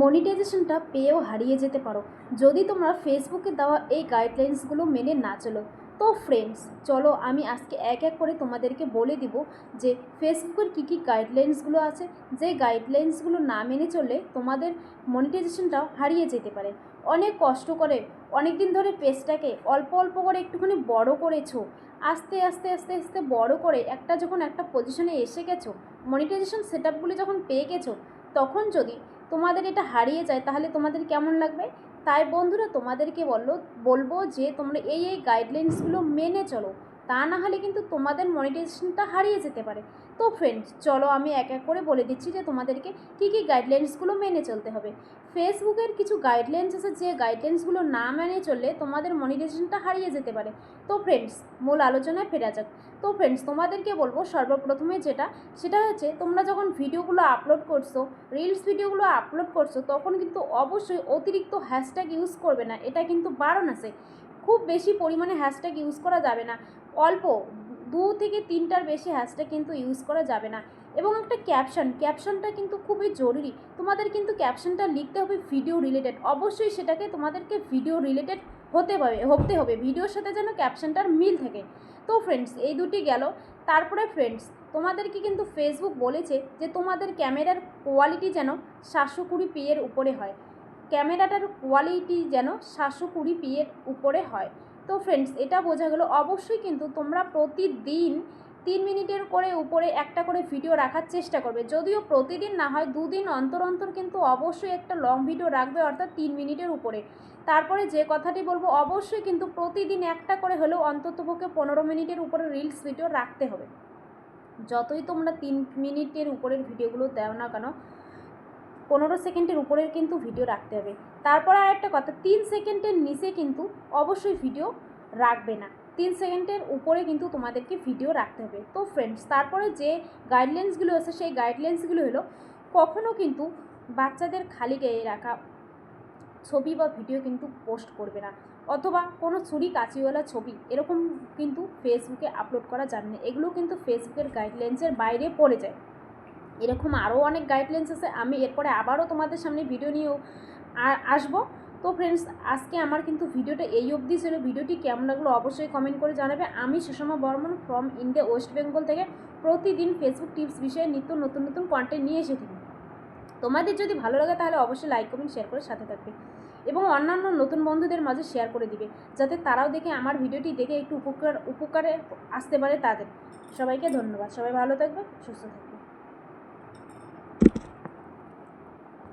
মনিটাইজেশনটা পেয়েও হারিয়ে যেতে পারো। যদি তোমরা ফেসবুকে দেওয়া এই গাইডলাইন্সগুলো মেনে না চলো, তো ফ্রেন্ডস চলো আমি আজকে এক এক করে তোমাদেরকে বলে দিব যে ফেসবুকের কী কী গাইডলাইন্সগুলো আছে। যে গাইডলাইন্সগুলো না মেনে চললে তোমাদের মনিটাইজেশনটাও হারিয়ে যেতে পারে। অনেক কষ্ট করে অনেক দিন ধরে পেজটাকে অল্প অল্প করে একটুখানি বড় করেছ। আস্তে আস্তে আস্তে আস্তে বড় করে একটা যখন একটা পজিশনে এসে গেছো, মনিটাইজেশন সেট যখন পেয়ে গেছো, তখন যদি তোমাদের এটা হারিয়ে যায়, তাহলে তোমাদের কেমন লাগবে? তাই বন্ধুরা তোমাদেরকে বলল, বলব যে তোমরা এই এই গাইডলাইন্সগুলো মেনে চলো। তা না হলে কিন্তু তোমাদের মনিটাইজেশনটা হারিয়ে যেতে পারে। তো ফ্রেন্ডস চলো আমি এক এক করে বলে দিচ্ছি যে তোমাদেরকে কী কী গাইডলাইন্সগুলো মেনে চলতে হবে। ফেসবুকের কিছু গাইডলাইন্স আছে, যে গাইডলাইন্সগুলো না মেনে চললে তোমাদের মনিটাইজেশনটা হারিয়ে যেতে পারে। তো ফ্রেন্ডস মূল আলোচনায় ফেরা যাক। তো ফ্রেন্ডস তোমাদেরকে বলব সর্বপ্রথমে যেটা, সেটা হচ্ছে তোমরা যখন ভিডিওগুলো আপলোড করছ রিলস ভিডিওগুলো আপলোড করছ, তখন কিন্তু অবশ্যই অতিরিক্ত হ্যাশট্যাগ ইউজ করবে না, এটা কিন্তু বারণ আছে। খুব বেশি পরিমাণে হ্যাশট্যাগ ইউজ করা যাবে না। অল্প দু থেকে তিনটার বেশি হ্যাশট্যাগ কিন্তু ইউজ করা যাবে না। এবং একটা ক্যাপশন ক্যাপশনটা কিন্তু খুবই জরুরি। তোমাদের কিন্তু ক্যাপশনটা লিখতে হবে ভিডিও রিলেটেড অবশ্যই সেটাকে তোমাদেরকে ভিডিও রিলেটেড হতে হবে হতে হবে। ভিডিওর সাথে যেন ক্যাপশনটার মিল থাকে। তো ফ্রেন্ডস এই দুটি গেল। তারপরে ফ্রেন্ডস তোমাদেরকে কিন্তু ফেসবুক বলেছে যে তোমাদের ক্যামেরার কোয়ালিটি যেন সাতশো কুড়ি পিয়ের উপরে হয়। ক্যামেরাটার কোয়ালিটি যেন সাতশো কুড়ি পিয়ের উপরে হয়। তো ফ্রেন্ডস এটা বোঝা গেল, অবশ্যই কিন্তু তোমরা প্রতিদিন তিন মিনিটের করে উপরে একটা করে ভিডিও রাখার চেষ্টা করবে। যদিও প্রতিদিন না হয়, দুদিন অন্তর অন্তর কিন্তু অবশ্যই একটা লং ভিডিও রাখবে, অর্থাৎ তিন মিনিটের উপরে। তারপরে যে কথাটি বলব, অবশ্যই কিন্তু প্রতিদিন একটা করে হলেও অন্ততপক্ষে পনেরো মিনিটের উপরে রিলস ভিডিও রাখতে হবে। যতই তোমরা তিন মিনিটের উপরের ভিডিওগুলো দেও না কেন পনেরো সেকেন্ডের উপরের কিন্তু ভিডিও রাখতে হবে। তারপর আর একটা কথা, তিন সেকেন্ডের নিচে কিন্তু অবশ্যই ভিডিও রাখবে না। তিন সেকেন্ডের উপরে কিন্তু তোমাদেরকে ভিডিও রাখতে হবে। তো ফ্রেন্ডস তারপরে যে গাইডলাইন্সগুলো আছে, সেই গাইডলাইন্সগুলো হলো কখনও কিন্তু বাচ্চাদের খালি গায়ে রাখা ছবি বা ভিডিও কিন্তু পোস্ট করবে না। অথবা কোনো ছুরি কাঁচিওয়ালা ছবি, এরকম কিন্তু ফেসবুকে আপলোড করা যাবে না। এগুলো কিন্তু ফেসবুকের গাইডলাইন্সের বাইরে পড়ে যায়। এরকম আরও অনেক গাইডলাইন্স আছে, আমি এরপরে আবারও তোমাদের সামনে ভিডিও নিয়েও আসব। তো ফ্রেন্ডস আজকে আমার কিন্তু ভিডিওটা এই অবধি ছিল। ভিডিওটি কেমন লাগল অবশ্যই কমেন্ট করে জানাবে। আমি Sushma Barman from India West Bengal থেকে প্রতিদিন ফেসবুক টিপস বিষয়ে নিত্য নতুন নতুন কন্টেন্ট নিয়ে এসে থাকি। তোমাদের যদি ভালো লাগে তাহলে অবশ্যই লাইক কমেন্ট শেয়ার করে সাথে থাকবে এবং অন্যান্য নতুন বন্ধুদের মাঝে শেয়ার করে দিবে, যাতে তারাও দেখে আমার ভিডিওটি দেখে একটু উপকার, উপকারে আসতে পারে তাদের। সবাইকে ধন্যবাদ। সবাই ভালো থাকবে, সুস্থ থাকবে।